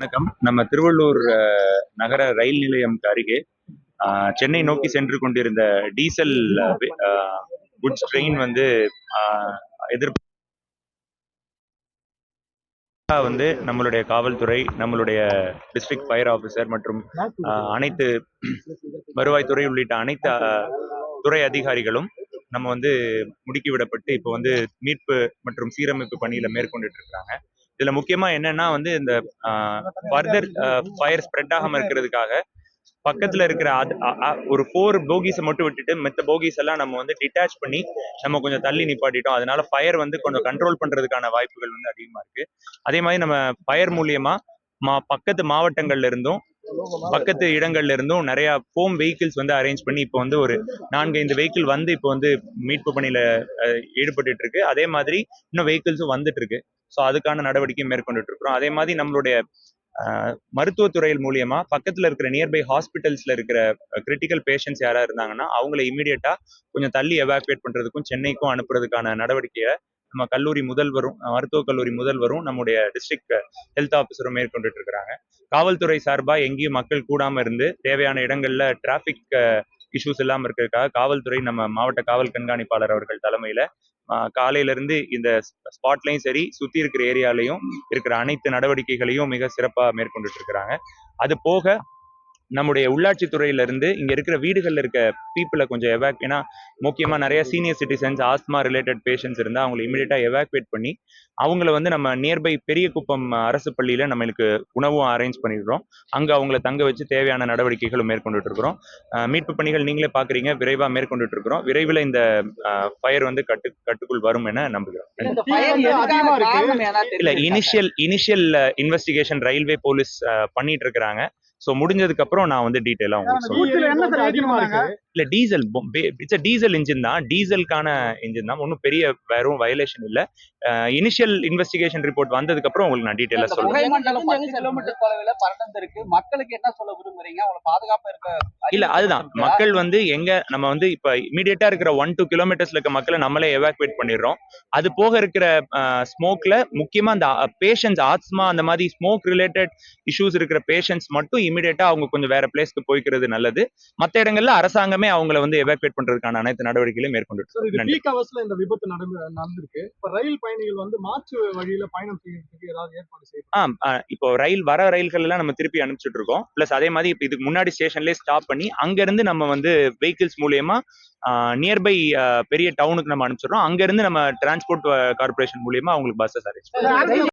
வணக்கம். நம்ம திருவள்ளூர் நகர ரயில் நிலையம்க்கு அருகே சென்னை நோக்கி சென்று கொண்டிருந்த டீசல் குட்ஸ் ட்ரெயின் வந்து எதிர்ப்பு வந்து நம்மளுடைய காவல்துறை நம்மளுடைய டிஸ்ட்ரிக்ட் ஃபயர் ஆஃபீஸர் மற்றும் அனைத்து வருவாய்த்துறை உள்ளிட்ட அனைத்து துறை அதிகாரிகளும் நம்ம வந்து முடுக்கி விடப்பட்டு இப்போ வந்து மீட்பு மற்றும் சீரமைப்பு பணியில மேற்கொண்டுட்டு இருக்காங்க. இதுல முக்கியமா என்னன்னா வந்து இந்த ஃபர்தர் ஃபயர் ஸ்ப்ரெட் ஆகாம இருக்கிறதுக்காக பக்கத்துல இருக்கிற அது- ஒரு ஃபோர் போகிஸை மட்டும் விட்டுட்டு மத்த போகிஸ் எல்லாம் நம்ம வந்து டிட்டாச் பண்ணி நம்ம கொஞ்சம் தள்ளி நிப்பாட்டிட்டோம். அதனால ஃபயர் வந்து கொஞ்சம் கண்ட்ரோல் பண்றதுக்கான வாய்ப்புகள் வந்து அதிகமா இருக்கு. அதே மாதிரி நம்ம ஃபயர் மூலியமா மா பக்கத்து மாவட்டங்கள்ல இருந்தும் பக்கத்து இடங்கள்ல இருந்தும் நிறைய ஃபோம் வெஹிக்கிள்ஸ் வந்து அரேஞ்ச் பண்ணி இப்போ வந்து ஒரு நான்கு ஐந்து வெஹிக்கிள் வந்து இப்போ வந்து மீட்பு பணியில அஹ், ஈடுபட்டுட்டு இருக்கு அதே மாதிரி இன்னும் வெஹிக்கிள்ஸும் வந்துட்டு இருக்கு ஸோ அதுக்கான நடவடிக்கை மேற்கொண்டுட்டு இருக்கிறோம் அதே மாதிரி நம்மளுடைய மருத்துவத்துறையில் மூலியமா பக்கத்துல இருக்கிற நியர்பை ஹாஸ்பிட்டல்ஸ்ல இருக்கிற கிரிட்டிக்கல் பேஷண்ட்ஸ் யாரா இருந்தாங்கன்னா அவங்கள இமீடியட்டா கொஞ்சம் தள்ளி எவாக்குவேட் பண்றதுக்கும் சென்னைக்கும் அனுப்புறதுக்கான நடவடிக்கையை நம்ம கல்லூரி முதல்வரும் மருத்துவக் கல்லூரி முதல்வரும் நம்முடைய டிஸ்ட்ரிக்ட் ஹெல்த் ஆஃபீஸரும் மேற்கொண்டுட்டு இருக்கிறாங்க. காவல்துறை சார்பாக எங்கேயும் மக்கள் கூடாம இருந்து தேவையான இடங்கள்ல டிராஃபிக் இஷ்யூஸ் இல்லாமல் இருக்கிறதுக்காக காவல்துறை நம்ம மாவட்ட காவல் கண்காணிப்பாளர் அவர்கள் தலைமையில காலையில இருந்து இந்த ஸ்பாட்லையும் சரி சுத்தி இருக்கிற ஏரியாலையும் இருக்கிற அனைத்து நடவடிக்கைகளையும் மிக சிறப்பாக மேற்கொண்டுட்டு இருக்கிறாங்க. அது போக நம்முடைய உள்ளாட்சி துறையில இருந்து இங்க இருக்கிற வீடுகள்ல இருக்க பீப்புளை கொஞ்சம் எவாக் ஏன்னா முக்கியமா நிறைய senior citizens asthma related patients இருந்தா அவங்களை இமீடியட்டா எவாக்குவேட் பண்ணி அவங்கள வந்து நம்ம நியர்பை பெரிய குப்பம் அரசு பள்ளியில நம்மளுக்கு உணவும் அரேஞ்ச் பண்ணிடுறோம். அங்க அவங்கள தங்க வச்சு தேவையான நடவடிக்கைகளும் மேற்கொண்டுட்டு இருக்கிறோம். மீட்பு பணிகள் நீங்களே பாக்குறீங்க விரைவா மேற்கொண்டுட்டு இருக்கிறோம். விரைவில் இந்த ஃபயர் வந்து கட்டு கட்டுக்குள் வரும் என நம்புகிறோம். இல்ல? Initial initial investigation railway police பண்ணிட்டு இருக்காங்க சோ முடிஞ்சதுக்கு அப்புறம் நான் வந்து டீட்டெயிலா உங்களுக்கு சொல்றேன். இல்ல டீசல் இட்ஸ் டீசல் இன்ஜின் தான். டீசலுக்கான இன்ஜின் தான். ஒன்றும் பெரிய வெறும் வயலேஷன் இல்ல. இனிஷியல் இன்வெஸ்டிகேஷன் ரிப்போர்ட் வந்ததுக்கு அப்புறம் உங்களுக்கு நான் டீட்டெயிலா இந்த சொல்றேன். கிலோமீட்டர் தொலைவில் மக்களுக்கு என்ன சொல்ல விரும்புறீங்க? அவங்களை இருக்க இல்ல அதுதான். மக்கள் வந்து எங்க நம்ம வந்து இப்ப இமீடியட்டா இருக்கிற ஒன் டூ கிலோமீட்டர்ஸ்ல இருக்க மக்களை நம்மளே எவாக்குவேட் பண்ணிடுறோம். அது போக இருக்கிற ஸ்மோக்ல முக்கியமா அந்த பேஷண்ட்ஸ் ஆத்மா அந்த மாதிரி ஸ்மோக் ரிலேட்டட் இஷ்யூஸ் இருக்கிற பேஷண்ட்ஸ் மட்டும் இமீடியட்டா அவங்க கொஞ்சம் வேற பிளேஸ்க்கு போய்க்கிறது நல்லது. மத்த இடங்கள்ல அரசாங்கமே அவங்கள வந்து எவாக்குவேட் பண்றதுக்கான அனைத்து நடவடிக்கைகளையும் மேற்கொண்டு சார் இது நன்றி. பீக் ஹவர்ஸ்ல இந்த விபத்து நடந்து நடந்திருக்கு. இப்ப ரயில் பயணிகள் வந்து மாற்று வழியில பயணம் செய்யறதுக்கு ஏதாவது ஏற்பாடு செய்யணும் ஆ இப்போ ரயில் வர ரயில்கள் எல்லாம் நம்ம திருப்பி அனுப்பிச்சிட்டு இருக்கோம். பிளஸ் அதே மாதிரி இப்போ இதுக்கு முன்னாடி ஸ்டேஷன்லேயே ஸ்டாப் பண்ணி அங்க இருந்து நம்ம வந்து வெஹிக்கிள்ஸ் மூலியமா நியர்பை பெரிய டவுனுக்கு நம்ம அனுப்பிச்சிடுறோம். அங்க இருந்து நம்ம டிரான்ஸ்போர்ட் கார்பரேஷன் மூலியமா அவங்களுக்கு பஸ்ஸஸ் அரேஞ்ச்